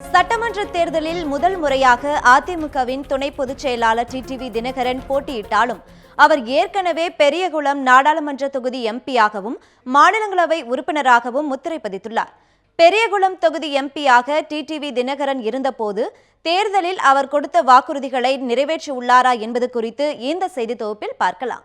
சட்டமன்ற தேர்தலில் முதல் முறையாக அதிமுகவின் துணை பொதுச் செயலாளர் டிடிவி தினகரன் போட்டியிட்டாலும் அவர் ஏற்கனவே பெரியகுளம் நாடாளுமன்ற தொகுதி எம்பியாகவும் மாநிலங்களவை உறுப்பினராகவும் முத்திரை பதித்துள்ளார் பெரியகுளம் தொகுதி எம்பியாக டிடிவி தினகரன் இருந்தபோது தேர்தலில் அவர் கொடுத்த வாக்குறுதிகளை நிறைவேற்றியுள்ளாரா என்பது குறித்து இந்த செய்தி தொகுப்பில் பார்க்கலாம்.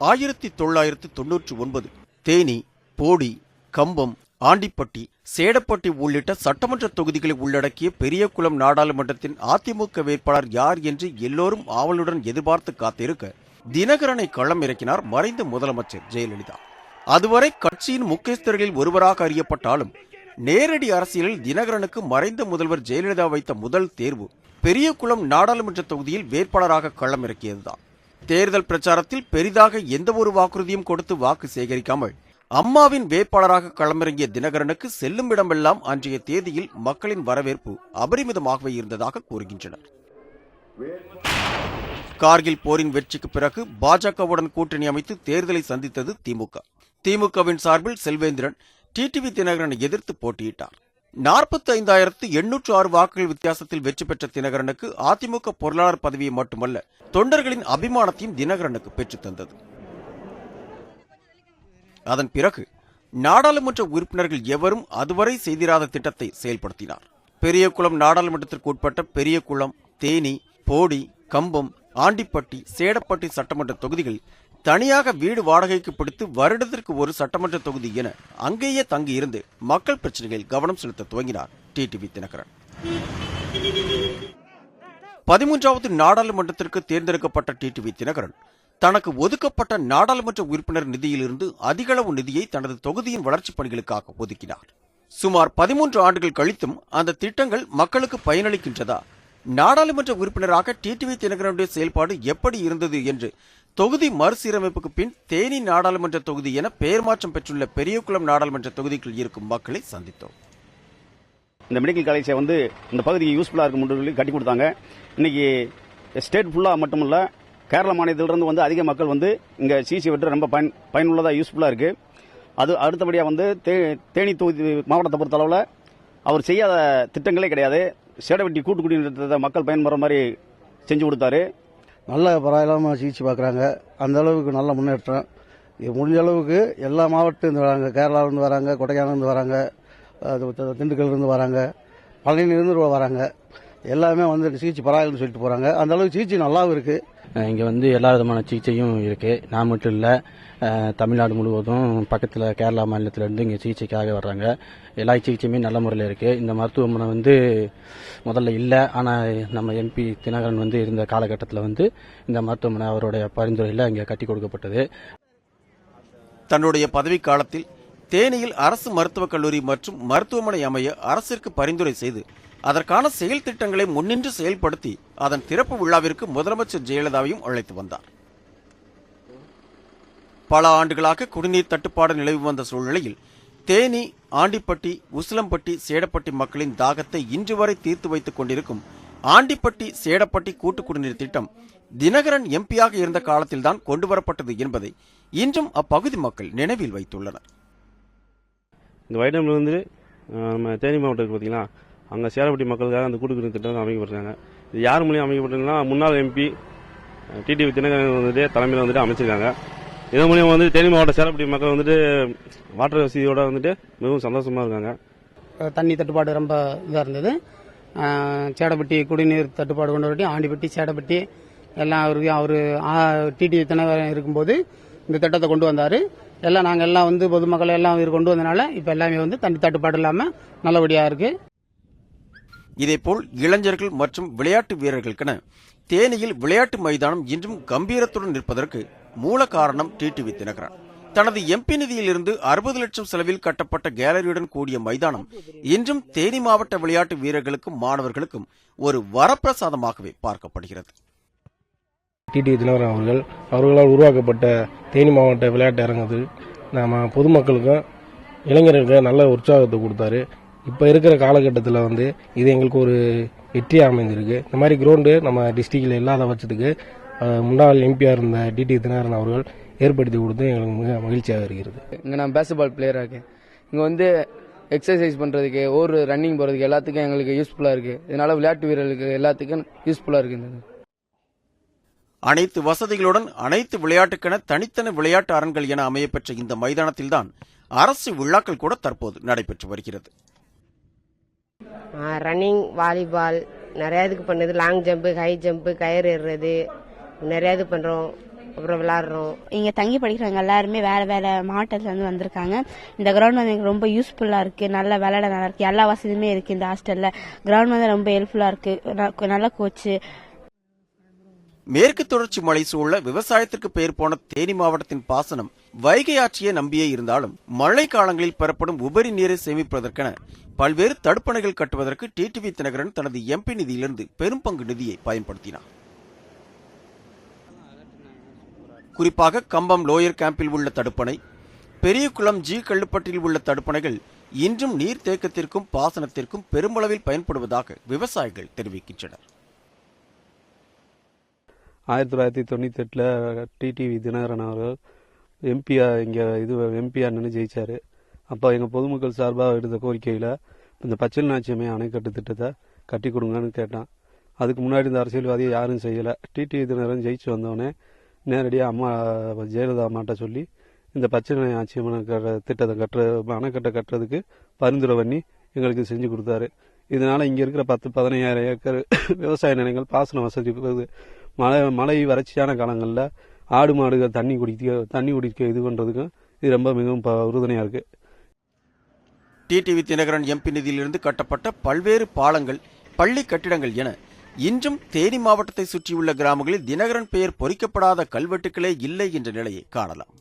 ஆயிரத்தி தொள்ளாயிரத்து தொன்னூற்றி ஒன்பது தேனி போடி கம்பம் ஆண்டிப்பட்டி சேடப்பட்டி உள்ளிட்ட சட்டமன்ற தொகுதிகளை உள்ளடக்கிய பெரியகுளம் நாடாளுமன்றத்தின் அதிமுக வேட்பாளர் யார் என்று எல்லோரும் ஆவலுடன் எதிர்பார்த்து காத்திருக்க தினகரனை களம் இறக்கினார் மறைந்த முதலமைச்சர் ஜெயலலிதா. அதுவரை கட்சியின் முக்கியஸ்தர்களில் ஒருவராக அறியப்பட்டாலும் நேரடி அரசியலில் தினகரனுக்கு மறைந்த முதல்வர் ஜெயலலிதா வைத்த முதல் தேர்வு பெரியகுளம் நாடாளுமன்ற தொகுதியில் வேட்பாளராக களம் இறக்கியதுதான். தேர்தல் பிரச்சாரத்தில் பெரிதாக எந்த ஒரு வாக்குறுதியும் கொடுத்து வாக்கு சேகரிக்காமல் அம்மாவின் வேட்பாளராக களமிறங்கிய தினகரனுக்கு செல்லும் இடமெல்லாம் அன்றைய தேதியில் மக்களின் வரவேற்பு அபரிமிதமாகவே இருந்ததாக கூறுகின்றனர். கார்கில் போரின் வெற்றிக்கு பிறகு பாஜகவுடன் கூட்டணி அமைத்து தேர்தலை சந்தித்தது திமுக. திமுகவின் சார்பில் செல்வேந்திரன் டிடிவி தினகரனை எதிர்த்து போட்டியிட்டார். நாற்பத்தி ஐந்தாயிரத்து எண்ணூற்று ஆறு வாக்குகள் வித்தியாசத்தில் வெற்றி பெற்ற தினகரனுக்கு அதிமுக பொருளாளர் பதவியை மட்டுமல்ல தொண்டர்களின் அபிமானத்தையும் தினகரனுக்கு பெற்றுத்தந்தது அதன் பிறகு நாடாளுமன்ற உறுப்பினர்கள் எவரும் அதுவரை செய்திராத திட்டத்தை செயல்படுத்தினார். பெரியகுளம் நாடாளுமன்றத்திற்கு உட்பட்ட பெரியகுளம் தேனி போடி கம்பம் ஆண்டிப்பட்டி சேடப்பட்டி சட்டமன்ற தொகுதிகள் தனியாக வீடு வாடகைக்கு பிடித்து வருடத்திற்கு ஒரு சட்டமன்ற தொகுதி என அங்கேயே தங்கியிருந்து மக்கள் பிரச்சனைகளில் கவனம் செலுத்த துவங்கினார் டிடிவி தினகரன். பதிமூன்றாவது நாடாளுமன்றத்திற்கு தேர்ந்தெடுக்கப்பட்ட டிடிவி தினகரன் தனக்கு ஒதுக்கப்பட்ட நாடாளுமன்ற உறுப்பினர் நிதியிலிருந்து அதிகளவு நிதியை தனது தொகுதியின் வளர்ச்சிப் பணிகளுக்காக ஒதுக்கினார். சுமார் பதிமூன்று ஆண்டுகள் கழித்தும் அந்த திட்டங்கள் மக்களுக்கு பயனளிக்கின்றதா? நாடாளுமன்ற உறுப்பினராக டிடிவி தினகரனுடைய செயல்பாடு எப்படி இருந்தது என்று தொகுதி மறுசீரமைப்புக்கு பின் தேனி நாடாளுமன்ற தொகுதி என பெயர் மாற்றம் பெற்றுள்ள பெரியகுளம் நாடாளுமன்ற தொகுதிக்குள் இருக்கும் மக்களை சந்தித்தோம். இந்த மெடிக்கல் காலேஜை வந்து இந்த பகுதிக்கு யூஸ்ஃபுல்லாக இருக்கும் சொல்லி கட்டி கொடுத்தாங்க. இன்னைக்கு ஸ்டேட் ஃபுல்லாக மட்டுமல்ல கேரள மாநிலத்திலிருந்து வந்து அதிக மக்கள் வந்து இங்கே சிசி வெட்டு ரொம்ப பயன் பயனுள்ளதாக யூஸ்ஃபுல்லாக இருக்கு. அது அடுத்தபடியாக வந்து தே தேனி தொகுதி மாவட்டத்தை பொறுத்தளவில் அவர் செய்யாத திட்டங்களே கிடையாது. சேடவெட்டி கூட்டு குடிநீர் மக்கள் பயன்பெற மாதிரி செஞ்சு கொடுத்தாரு. நல்ல பரவாயில்லாமல் சிகிச்சை பார்க்குறாங்க அந்த அளவுக்கு நல்ல முன்னேற்றம். இது முடிஞ்ச அளவுக்கு எல்லா மாவட்டத்திலிருந்து வராங்க. கேரளாவிலேருந்து வராங்க கொடைக்கானலேருந்து வராங்க அது திண்டுக்கல்லேருந்து வராங்க பழனியிலேருந்து வராங்க. எல்லாமே வந்து சிகிச்சை பரவாயில்லன்னு சொல்லிட்டு போகிறாங்க அந்த அளவுக்கு சிகிச்சை நல்லாவும் இருக்குது இங்கே வந்து எல்லா விதமான சிகிச்சையும் இருக்குது நான் மட்டும் இல்லை தமிழ்நாடு முழுவதும் பக்கத்தில் கேரளா மாநிலத்திலேருந்து இங்கே சிகிச்சைக்காக வர்றாங்க. எல்லா சிகிச்சையுமே நல்ல முறையில் இருக்குது இந்த மருத்துவமனை வந்து முதல்ல இல்லை. ஆனால் நம்ம எம்பி தினகரன் வந்து இருந்த காலகட்டத்தில் வந்து இந்த மருத்துவமனை அவருடைய பரிந்துரையில் இங்கே கட்டி கொடுக்கப்பட்டது. தன்னுடைய பதவி காலத்தில் தேனியில் அரசு மருத்துவக் கல்லூரி மற்றும் மருத்துவமனை அமைய அரசிற்கு பரிந்துரை செய்து அதற்கான செயல் திட்டங்களை முன்னின்று செயல்படுத்தி அதன் திறப்பு விழாவிற்கு முதலமைச்சர் ஜெயலலிதாவையும் அழைத்து வந்தார். பல ஆண்டுகளாக குடிநீர் தட்டுப்பாடு நிலவி வந்த சூழ்நிலையில் தேனி ஆண்டிப்பட்டி உசிலம்பட்டி சேடப்பட்டி மக்களின் தாகத்தை இன்று வரை தீர்த்து வைத்துக் கொண்டிருக்கும் ஆண்டிப்பட்டி சேடப்பட்டி கூட்டு குடிநீர் திட்டம் தினகரன் எம்பியாக இருந்த காலத்தில்தான் கொண்டுவரப்பட்டது என்பதை இன்றும் அப்பகுதி மக்கள் நினைவில் வைத்துள்ளனர். இந்த வைட்டமில் வந்து நம்ம தேனி மாவட்டத்துக்கு பார்த்தீங்கன்னா அங்கே சேலப்பட்டி மக்களுக்காக அந்த கூட்டுக்குடி திட்டம் அமைக்கப்பட்டிருக்காங்க. இது யார் மூலியம் அமைக்கப்பட்டிருக்குன்னா முன்னாள் எம்பி டிடிவி தினகரன் வந்துட்டு தலைமையில் வந்துட்டு அமைச்சிருக்காங்க. இதன் மூலியம் வந்து தேனி மாவட்ட சேலப்பட்டி மக்கள் வந்துட்டு வாட்டர் வசதியோட வந்துட்டு மிகவும் சந்தோஷமா இருக்காங்க. தண்ணி தட்டுப்பாடு ரொம்ப இதாக இருந்தது. சேடப்பட்டி குடிநீர் தட்டுப்பாடு கொண்டு வரட்டி ஆண்டிப்பட்டி சேடப்பட்டி எல்லாம் அவருக்கு அவர் டிடி தினகரன் இருக்கும்போது இந்த திட்டத்தை கொண்டு வந்தார். எல்லாம் நாங்கள் எல்லாம் வந்து பொதுமக்கள் எல்லாம் இவர் கொண்டு வந்தனால இப்போ எல்லாமே வந்து தண்ணி தட்டுப்பாடு இல்லாமல் நல்லபடியாக இருக்குது இதேபோல் இளைஞர்கள் மற்றும் விளையாட்டு வீரர்களுக்கென தேனியில் விளையாட்டு மைதானம் இன்றும் கம்பீரத்துடன் நிற்பதற்கு மூல காரணம் டிடிவி தினகரன். தனது எம்பி நிதியிலிருந்து அறுபது லட்சம் செலவில் கட்டப்பட்ட கேலரியுடன் கூடிய மைதானம் இன்றும் தேனி மாவட்ட விளையாட்டு வீரர்களுக்கும் மாணவர்களுக்கும் ஒரு வரப்பிரசாதமாகவே பார்க்கப்படுகிறது. டிடி தினகரன் அவர்கள் அவர்களால் உருவாக்கப்பட்ட தேனி மாவட்ட விளையாட்டு அரங்கத்தில் நம்ம பொதுமக்களுக்கும் இளைஞர்களுக்கு நல்ல உற்சாகத்தை கொடுத்தாரு. இப்போ இருக்கிற காலகட்டத்தில் வந்து இது எங்களுக்கு ஒரு வெற்றியாக அமைந்திருக்கு. இந்த மாதிரி கிரவுண்டு நம்ம டிஸ்ட்ரிக்டில் இல்லாத பட்சத்துக்கு முன்னாள் எம்பியாக இருந்த டிடி தினகரன் அவர்கள் ஏற்படுத்தி கொடுத்து எங்களுக்கு மிக மகிழ்ச்சியாக இருக்கிறது. இங்கே நான் பேஸ்பால் பிளேயராக இருக்கேன். இங்கே வந்து எக்ஸசைஸ் பண்ணுறதுக்கு ஒரு ரன்னிங் போகிறதுக்கு எல்லாத்துக்கும் எங்களுக்கு யூஸ்ஃபுல்லாக இருக்குது இதனால விளையாட்டு வீரர்களுக்கு எல்லாத்துக்கும் யூஸ்ஃபுல்லாக இருக்குது. அனைத்து வசதிகளுடன் அனைத்து விளையாட்டுக்கென தனித்தனி விளையாட்டு அரண்கள் என அமையப்பெற்ற இந்த மைதானத்தில்தான் அரசு விழாக்கள் கூட தற்போது நடைபெற்று வருகிறது. ரன்னிங் வாலிபால் நிறையா இதுக்கு பண்ணுது. லாங் ஜம்ப்பு ஹை ஜம்ப்பு கயிறு ஏறுறது நிறையா இது பண்ணுறோம் அப்புறம் விளாட்றோம். இங்க தங்கி படிக்கிறவங்க எல்லாருமே வேற வேற மாவட்டத்துல இருந்து வந்திருக்காங்க. இந்த கிரவுண்ட் வந்து எனக்கு ரொம்ப யூஸ்ஃபுல்லா இருக்கு. நல்ல விளையாட நல்லா இருக்கு. எல்லா வசதியுமே இருக்கு இந்த ஹாஸ்டல்ல கிரவுண்ட் வந்து ரொம்ப ஹெல்ப்ஃபுல்லா இருக்கு. ந- நல்ல கோச்சு மேற்கு தொடர்ச்சி மலை சூழ விவசாயத்திற்கு பெயர் போன தேனி மாவட்டத்தின் பாசனம் வைகை ஆற்றியே நம்பியே இருந்தாலும் மழை காலங்களில் பெறப்படும் உபரி நீரை சேமிப்பதற்கென பல்வேறு தடுப்பணைகள் கட்டுவதற்கு டிடிவி தினகரன் தனது எம்பி நிதியிலிருந்து பெரும் பங்கு நிதியை பயன்படுத்தினார். குறிப்பாக கம்பம் லோயர் கேம்பில் உள்ள தடுப்பணை பெரியகுளம் ஜி கள்ளுப்பட்டில் உள்ள தடுப்பணைகள் இன்றும் நீர் தேக்கத்திற்கும் பாசனத்திற்கும் பெருமளவில் பயன்படுவதாக விவசாயிகள் தெரிவிக்கின்றனர். ஆயிரத்தி தொள்ளாயிரத்தி தொண்ணூத்தி எட்டில் டிடிவி தினகரன் அவர்கள் எம்பியா இங்கே இது எம்பியா நின்று ஜெயிச்சார். அப்போ எங்கள் பொதுமக்கள் சார்பாக எடுத்த கோரிக்கையில் இந்த பச்சல் நாச்சியமே அணைக்கட்டு திட்டத்தை கட்டி கொடுங்கன்னு கேட்டான். அதுக்கு முன்னாடி இந்த அரசியல்வாதியை யாரும் செய்யலை. டிடிவி தினகரன் ஜெயிச்சு வந்தோடனே நேரடியாக அம்மா ஜெயலலிதா அம்மாட்ட சொல்லி இந்த பச்சை ஆட்சியம்மன் திட்டத்தை கட்டுற அணைக்கட்டை கட்டுறதுக்கு பரிந்துரை பண்ணி எங்களுக்கு செஞ்சு கொடுத்தாரு. இதனால் இங்கே இருக்கிற பத்து பதினையாயிரம் ஏக்கர் விவசாய நிலங்கள் பாசன வசதி பெறுது. மழை மழை வறட்சியான காலங்களில் ஆடு மாடுகள் தண்ணி குடிக்க தண்ணி குடிக்க இது பண்ணுறதுக்கும் இது ரொம்ப மிகவும் ப- உறுதுணையா இருக்குது டிடிவி தினகரன் எம்பி நிதியிலிருந்து கட்டப்பட்ட பல்வேறு பாலங்கள் பள்ளி கட்டிடங்கள் என இன்றும் தேனி மாவட்டத்தை சுற்றியுள்ள கிராமங்களில் தினகரன் பெயர் பொறிக்கப்படாத கல்வெட்டுகளே இல்லை என்ற நிலையை காணலாம்.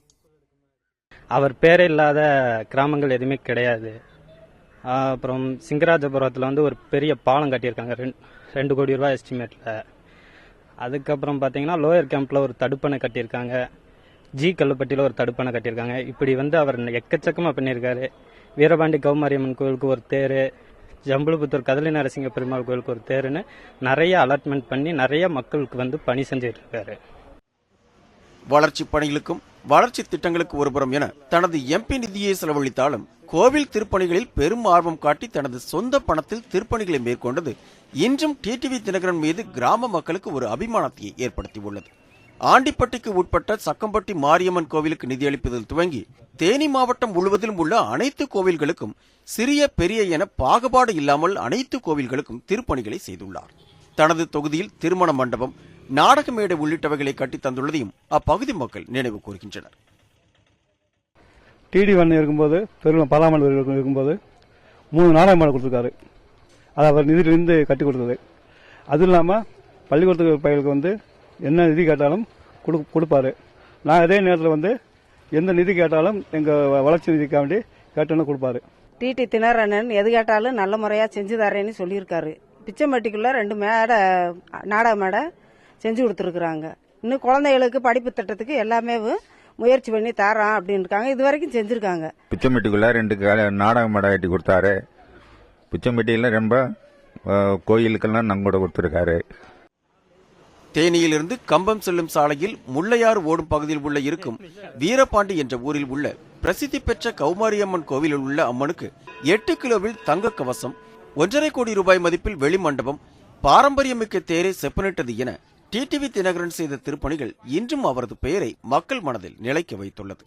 அவர் பேரே இல்லாத கிராமங்கள் எதுவுமே கிடையாது. அப்புறம் சிங்கராஜபுரத்தில் வந்து ஒரு பெரிய பாலம் கட்டியிருக்காங்க ரெண்டு ரெண்டு கோடி ரூபாய் எஸ்டிமேட்டில் அதுக்கப்புறம் பார்த்தீங்கன்னா லோயர் கேம்பில் ஒரு தடுப்பணை கட்டியிருக்காங்க. ஜி கல்லுப்பட்டியில் ஒரு தடுப்பணை கட்டியிருக்காங்க. இப்படி வந்து அவர் எக்கச்சக்கமாக பண்ணியிருக்காரு. வீரபாண்டி கௌமாரியம்மன் கோயிலுக்கு ஒரு தேர் ஜம்புலுபுத்தூர் கதலி நரசிங்க பெருமாள் கோயிலுக்கு ஒரு தேருன்னு நிறைய அலாட்மெண்ட் பண்ணி நிறைய மக்களுக்கு வந்து பணி செஞ்சுட்டு இருக்காரு வளர்ச்சி பணிகளுக்கும் வளர்ச்சி திட்டங்களுக்கு ஒருபுறம் என தனது எம்பி நிதியை செலவழித்தாலும் கோவில் திருப்பணிகளில் பெரும் ஆர்வம் காட்டி தனது சொந்த பணத்தில் திருப்பணிகளை மேற்கொண்டது இன்றும் டிடிவி தினகரன் மீது கிராம மக்களுக்கு ஒரு அபிமானத்தை ஏற்படுத்தியுள்ளது. ஆண்டிப்பட்டிக்கு உட்பட்ட சக்கம்பட்டி மாரியம்மன் கோவிலுக்கு நிதியளிப்பதில் துவங்கி தேனி மாவட்டம் முழுவதிலும் உள்ள அனைத்து கோவில்களுக்கும் சிறிய பெரிய என பாகுபாடு இல்லாமல் அனைத்து கோவில்களுக்கும் திருப்பணிகளை செய்துள்ளார். தனது தொகுதியில் திருமண மண்டபம் நாடக மேடை உள்ளிட்டவைகளை கட்டி தந்துள்ளதையும் அப்பகுதி மக்கள் நினைவு கூறுகின்றனர். டிடி வண்ணன் இருக்கும்போது பெருளம் பலாமல் இருக்கும்போது மூணு நாடக மேடை கொடுத்துருக்காரு. அது அவர் நிதியிலிருந்து கட்டி கொடுத்தது. அதுவும் இல்லாமல் பள்ளிக்கூடத்துக்கு பயிலுக்கு வந்து என்ன நிதி கேட்டாலும் கொடு கொடுப்பாரு. நான் அதே நேரத்தில் வந்து எந்த நிதி கேட்டாலும் எங்கள் வளர்ச்சி நிதிக்காண்டி கேட்டோன்னு கொடுப்பாரு. டிடி தினரனன் எது கேட்டாலும் நல்ல முறையாக செஞ்சு தரேன்னு சொல்லியிருக்காரு. பிச்சம்பட்டிக்குள்ள ரெண்டு மேடை நாடக மேடை செஞ்சு கொடுத்துருக்குறாங்க. இன்னும் குழந்தைகளுக்கு படிப்பு திட்டத்துக்கு எல்லாமே முயற்சி பண்ணி தரோம் அப்படின்னு இருக்காங்க இது வரைக்கும் செஞ்சுருக்காங்க. பிச்சம்பட்டிக்குள்ள ரெண்டு நாடக மேடை கட்டி கொடுத்தாரு. பிச்சம்பட்டியில் ரொம்ப கோயிலுக்கெல்லாம் நங்கூட கொடுத்துருக்காரு. தேனியிலிருந்து கம்பம் செல்லும் சாலையில் முள்ளையார் ஓடும் பகுதியில் உள்ள இருக்கும் வீரபாண்டி என்ற ஊரில் உள்ள பிரசித்தி பெற்ற கௌமாரியம்மன் கோவிலில் உள்ள அம்மனுக்கு எட்டு கிலோவில் தங்க கவசம் ஒன்றரை கோடி ரூபாய் மதிப்பில் வெளிமண்டபம் பாரம்பரியமிக்க தேரை செப்பனிட்டது என டிடிவி தினகரன் செய்த திருப்பணிகள் இன்றும் அவரது பெயரை மக்கள் மனதில் நிலைக்க வைத்துள்ளது.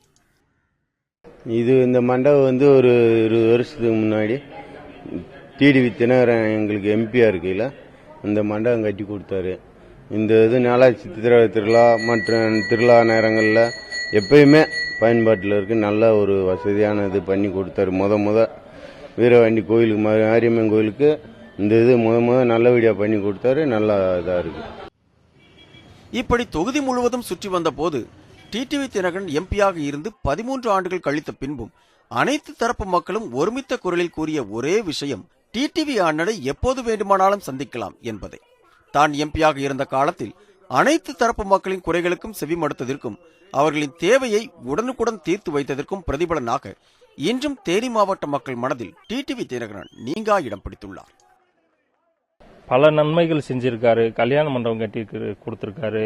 இது இந்த மண்டபம் வந்து ஒரு இருபது வருஷத்துக்கு முன்னாடி டிடிவி தினகரன் எங்களுக்கு எம்பியா இருக்கையில் இந்த மண்டபம் கட்டி கொடுத்தாரு. இந்த இது நாளா சித்திரை திருவிழா மற்றும் திருவிழா நேரங்களில் எப்பயுமே பயன்பாட்டில் இருக்கு. நல்ல ஒரு வசதியான இது பண்ணி கொடுத்தாரு. முத முத வீரவாண்டி கோயிலுக்கு மாரியம்மன் கோயிலுக்கு இந்த இது முத முத நல்லபடியாக பண்ணி கொடுத்தாரு. நல்லா இதாக இருக்கு. இப்படி தொகுதி முழுவதும் சுற்றி வந்த போது டிடிவி தினகரன் எம்பியாக இருந்து பதிமூன்று ஆண்டுகள் கழித்த பின்பும் அனைத்து தரப்பு மக்களும் ஒருமித்த குரலில் கூறிய ஒரே விஷயம் டிடிவி ஆண்டனை எப்போது வேண்டுமானாலும் சந்திக்கலாம் என்பதை. தான் எம்பியாக இருந்த காலத்தில் அனைத்து தரப்பு மக்களின் குறைகளுக்கும் செவிமடுத்ததற்கும் அவர்களின் தேவையை உடனுக்குடன் தீர்த்து வைத்ததற்கும் பிரதிபலனாக இன்றும் தேனி மாவட்ட மக்கள் மனதில் டிடிவி தினகரன் நீங்கா இடம் பிடித்துள்ளார். பல நன்மைகள் செஞ்சிருக்காரு. கல்யாண மண்டபம் கட்டி கொடுத்துருக்காரு.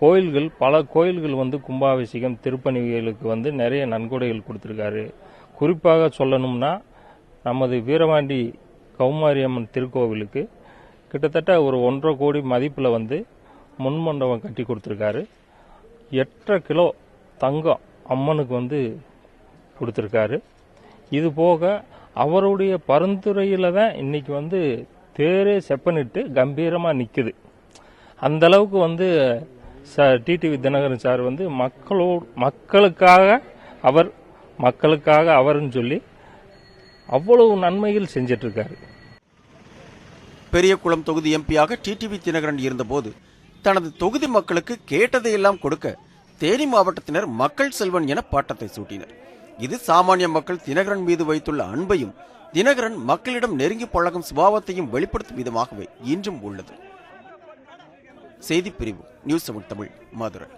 கோயில்கள் பல கோயில்கள் வந்து கும்பாபிஷேகம் திருப்பணிகளுக்கு வந்து நிறைய நன்கொடைகள் கொடுத்துருக்காரு. குறிப்பாக சொல்லணும்னா நமது வீரவாண்டி கௌமாரியம்மன் திருக்கோவிலுக்கு கிட்டத்தட்ட ஒரு ஒன்றரை கோடி மதிப்பில் வந்து முன்மண்டபம் கட்டி கொடுத்துருக்காரு. எட்டரை கிலோ தங்கம் அம்மனுக்கு வந்து கொடுத்துருக்காரு. இது போக அவருடைய பரிந்துரையில் தான் இன்னைக்கு வந்து தேரே செப்பனிட்டு கம்பீரமாக நிற்குது அந்த அளவுக்கு வந்து ச டிடிவி தினகரன் சார் வந்து மக்களோடு மக்களுக்காக அவர் மக்களுக்காக அவர்னு சொல்லி அவ்வளவு நன்மைகள் செஞ்சிட்ருக்காரு. பெரியகுளம் தொகுதி எம்பியாக டிடிவி தினகரன் இருந்தபோது தனது தொகுதி மக்களுக்கு கேட்டதையெல்லாம் கொடுக்க தேனி மாவட்டத்தினர் மக்கள் செல்வன் என பாட்டத்தை சூட்டினர். இது சாமானிய மக்கள் தினகரன் மீது வைத்துள்ள அன்பையும் தினகரன் மக்களிடம் நெருங்கி பழகும் சுபாவத்தையும் வெளிப்படுத்தும் விதமாகவே இன்றும் உள்ளது. செய்திப்பிரிவு நியூஸ் செவன் தமிழ் மதுரை.